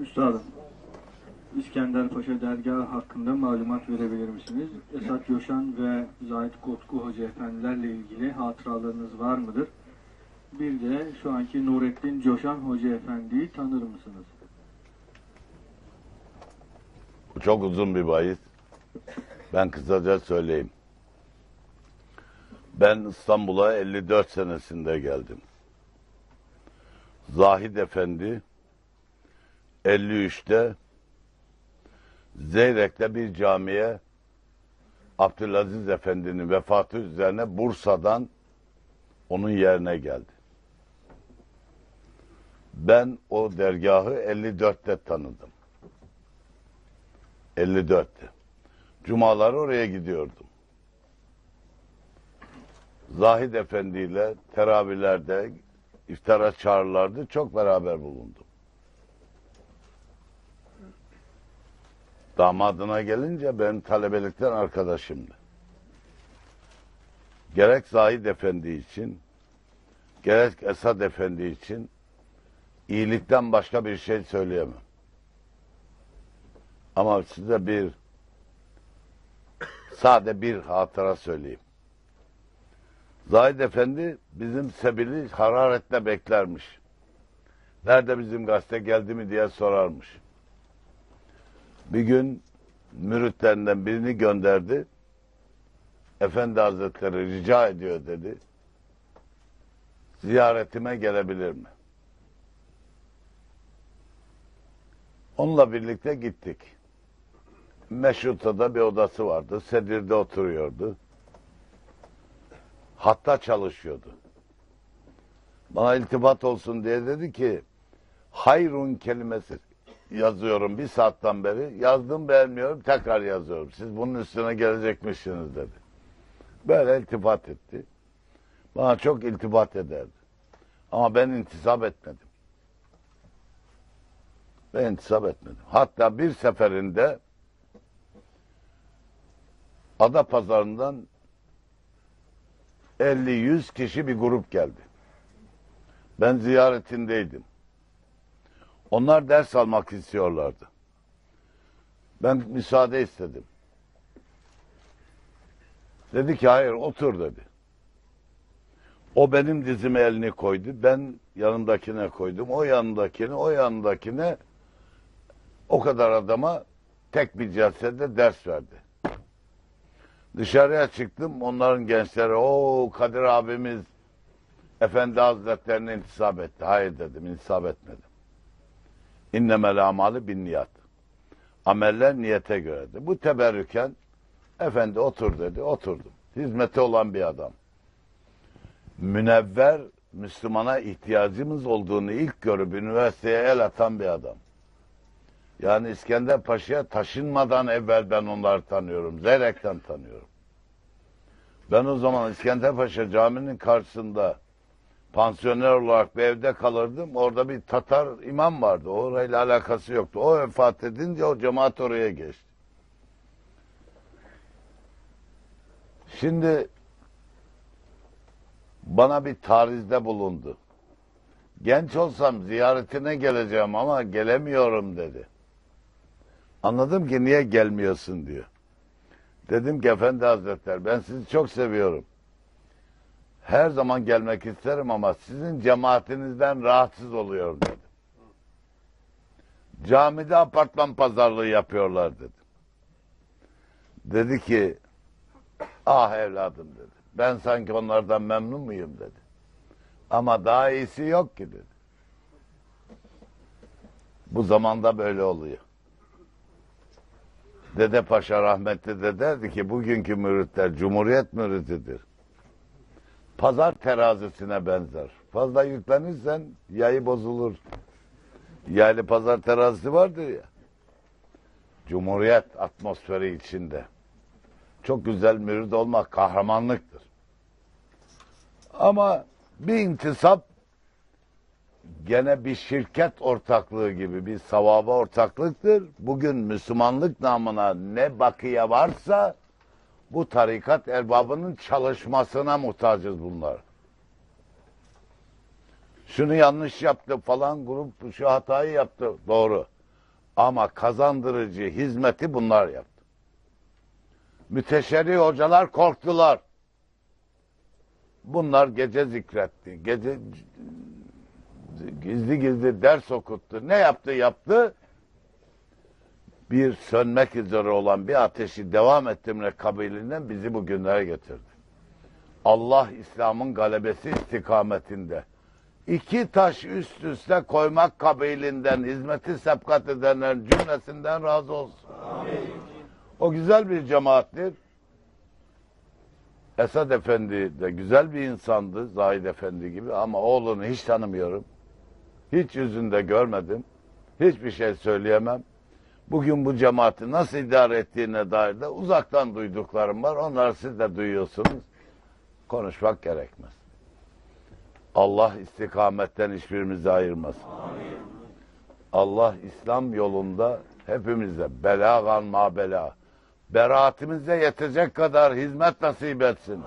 Üstadım, İskender Paşa dergahı hakkında malumat verebilir misiniz? Esat Coşan ve Zahit Kotku Hoca efendilerle ilgili hatıralarınız var mıdır? Bir de şu anki Nurettin Coşan Hoca efendiyi tanır mısınız? Çok uzun bir bahis. Ben kısaca söyleyeyim. Ben İstanbul'a 54 senesinde geldim. Zahid Efendi 53'te Zeyrek'te bir camiye Abdülaziz Efendi'nin vefatı üzerine Bursa'dan onun yerine geldi. Ben o dergahı 54'te tanıdım. 54'te. Cumaları oraya gidiyordum. Zahid Efendi ile teravihlerde, iftara çağrılardı. Çok beraber bulundum. Damadına gelince benim talebelikten arkadaşımdı. Gerek Zahid Efendi için, gerek Esad Efendi için iyilikten başka bir şey söyleyemem. Ama size bir sade bir hatıra söyleyeyim. Zahid Efendi bizim Sebil'i hararetle beklermiş. Nerede bizim gazete geldi mi diye sorarmış. Bir gün müritlerinden birini gönderdi. Efendi Hazretleri rica ediyor dedi. Ziyaretime gelebilir mi? Onunla birlikte gittik. Meşruta'da bir odası vardı. Sedir'de oturuyordu. Hatta çalışıyordu. Bana iltifat olsun diye dedi ki hayrun kelimesi yazıyorum bir saatten beri. Yazdım beğenmiyorum tekrar yazıyorum. Siz bunun üstüne gelecekmişsiniz dedi. Böyle iltifat etti. Bana çok iltifat ederdi. Ama ben intisap etmedim. Ben intisap etmedim. Hatta bir seferinde Ada pazarından 50-100 kişi bir grup geldi. Ben ziyaretindeydim. Onlar ders almak istiyorlardı. Ben müsaade istedim. Dedi ki hayır otur dedi. O benim dizime elini koydu. Ben yanındakine koydum. O yanındakine, o yanındakine o kadar adama tek bir celsede ders verdi. Dışarıya çıktım. Onların gençleri o Kadir abimiz Efendi Hazretlerine intisap etti. Hayır dedim intisap etmedim. İnnemel amalı bin niyat. Ameller niyete göredir. Bu teberrüken efendi otur dedi. Oturdum. Hizmete olan bir adam. Münevver Müslümana ihtiyacımız olduğunu ilk görüp üniversiteye el atan bir adam. Yani İskender Paşa'ya taşınmadan evvel ben onları tanıyorum. Zeyrek'ten tanıyorum. Ben o zaman İskender Paşa caminin karşısında pansiyoner olarak bir evde kalırdım. Orada bir Tatar imam vardı. Orayla alakası yoktu. O vefat edince o cemaat oraya geçti. Şimdi bana bir tarizde bulundu. Genç olsam ziyaretine geleceğim ama gelemiyorum dedi. Anladım ki niye gelmiyorsun diyor. Dedim ki efendi hazretler ben sizi çok seviyorum. Her zaman gelmek isterim ama sizin cemaatinizden rahatsız oluyorum dedim. Camide apartman pazarlığı yapıyorlar dedim. Dedi ki ah evladım dedi. Ben sanki onlardan memnun muyum dedi. Ama daha iyisi yok ki dedi. Bu zamanda böyle oluyor. Dede Paşa rahmetli de derdi ki bugünkü müritler cumhuriyet müritidir. Pazar terazisine benzer. Fazla yüklenirsen yayı bozulur. Yaylı pazar terazisi vardır ya. Cumhuriyet atmosferi içinde. Çok güzel mürit olmak kahramanlıktır. Ama bir intisap gene bir şirket ortaklığı gibi bir savaba ortaklıktır. Bugün Müslümanlık namına ne bakiye varsa bu tarikat erbabının çalışmasına muhtacız bunlar. Şunu yanlış yaptı falan grup şu hatayı yaptı. Doğru. Ama kazandırıcı hizmeti bunlar yaptı. Müteşerri hocalar korktular. Bunlar gece zikretti. Gece gizli gizli ders okuttu. Ne yaptı yaptı? Bir sönmek üzere olan bir ateşi devam ettirmek kabiliğinden bizi bugünlere getirdi. Allah İslam'ın galebesi istikametinde. İki taş üst üste koymak kabiliğinden, hizmeti sepkat edenlerin cümlesinden razı olsun. O güzel bir cemaattir. Esad Efendi de güzel bir insandı, Zahid Efendi gibi ama oğlunu hiç tanımıyorum. Hiç yüzünde görmedim. Hiçbir şey söyleyemem. Bugün bu cemaati nasıl idare ettiğine dair de uzaktan duyduklarım var. Onları siz de duyuyorsunuz. Konuşmak gerekmez. Allah istikametten hiçbirimizi ayırmasın. Allah İslam yolunda hepimize belagan ma bela. Beraatimize yetecek kadar hizmet nasip etsin.